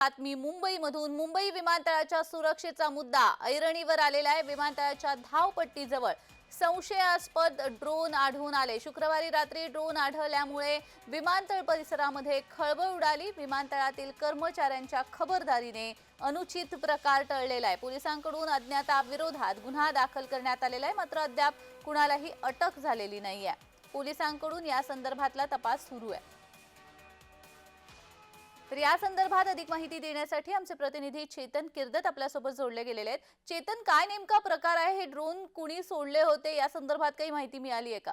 बातमी मुंबईमधून मुंबई विमानतळाच्या सुरक्षेचा मुद्दा ऐरणीवर आलेला आहे. विमानतळाच्या धावपट्टीजवळ संशयास्पद ड्रोन आढळून आले. शुक्रवारी रात्री ड्रोन आढळल्यामुळे विमानतळ परिसरामध्ये खळबळ उडाली. विमानतळातील कर्मचाऱ्यांच्या खबरदारीने अनुचित प्रकार टळलेला आहे. पोलिसांकडून अज्ञाताविरोधात गुन्हा दाखल करण्यात आलेला आहे. मात्र अद्याप कुणालाही अटक झालेली नाही आहे पोलिसांकडून या संदर्भातला तपास सुरू आहे. तर या संदर्भात अधिक माहिती देण्यासाठी आमचे प्रतिनिधी चेतन किर्दत आपल्यासोबत जोडले गेलेले आहेत. चेतन काय नेमका प्रकार आहे? हे ड्रोन कुणी सोडले होते? या संदर्भात काही माहिती मिळाली आहे का?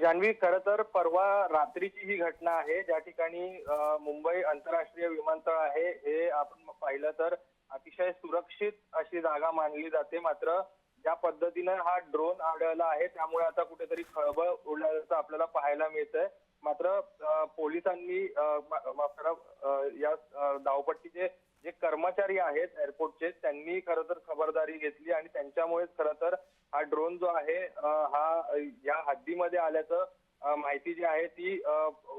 जान्हवी खर तर परवा रात्रीची ही घटना आहे. ज्या ठिकाणी मुंबई आंतरराष्ट्रीय विमानतळ आहे हे आपण पाहिलं तर अतिशय सुरक्षित अशी जागा मानली जाते. मात्र ज्या पद्धतीनं हा ड्रोन आढळला आहे त्यामुळे आता कुठेतरी खळबळ उडल्याचं आपल्याला पाहायला मिळतंय. मात्र पोलिसांनी माफ करा या धावपट्टीचे जे कर्मचारी आहेत एअरपोर्टचे त्यांनी खरं तर खबरदारी घेतली आणि त्यांच्यामुळेच खरं तर हा ड्रोन जो आहे हा या हद्दीमध्ये आल्याचं माहिती जी आहे ती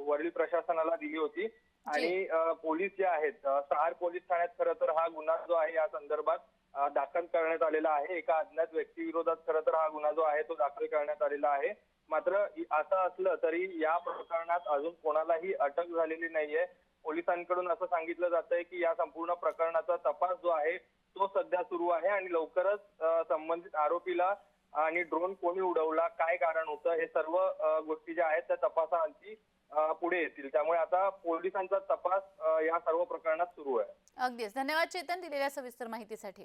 वरील प्रशासनाला दिली होती. आणि पोलीस जे आहेत सहार पोलीस ठाण्यात खरं तर हा गुन्हा जो आहे या संदर्भात दाखल करण्यात आलेला आहे. एका अज्ञात व्यक्तीविरोधात खरं तर हा गुन्हा जो आहे तो दाखल करण्यात आलेला आहे. मात्र असं असलं तरी या प्रकरणात अजून कोणालाही अटक झालेली नाहीये. पोलिसांकडून असं सांगितलं जात आहे की या संपूर्ण प्रकरणाचा तपास जो आहे तो सध्या सुरू आहे आणि लवकरच संबंधित आरोपीला आणि ड्रोन कोणी उडवला काय कारण होतं हे सर्व गोष्टी ज्या आहेत त्या तपासाअंती पुढे येतील. त्यामुळे आता पोलिसांचा तपास या सर्व प्रकरणात सुरू आहे. अगदीच. धन्यवाद चेतन दिलेल्या सविस्तर माहितीसाठी.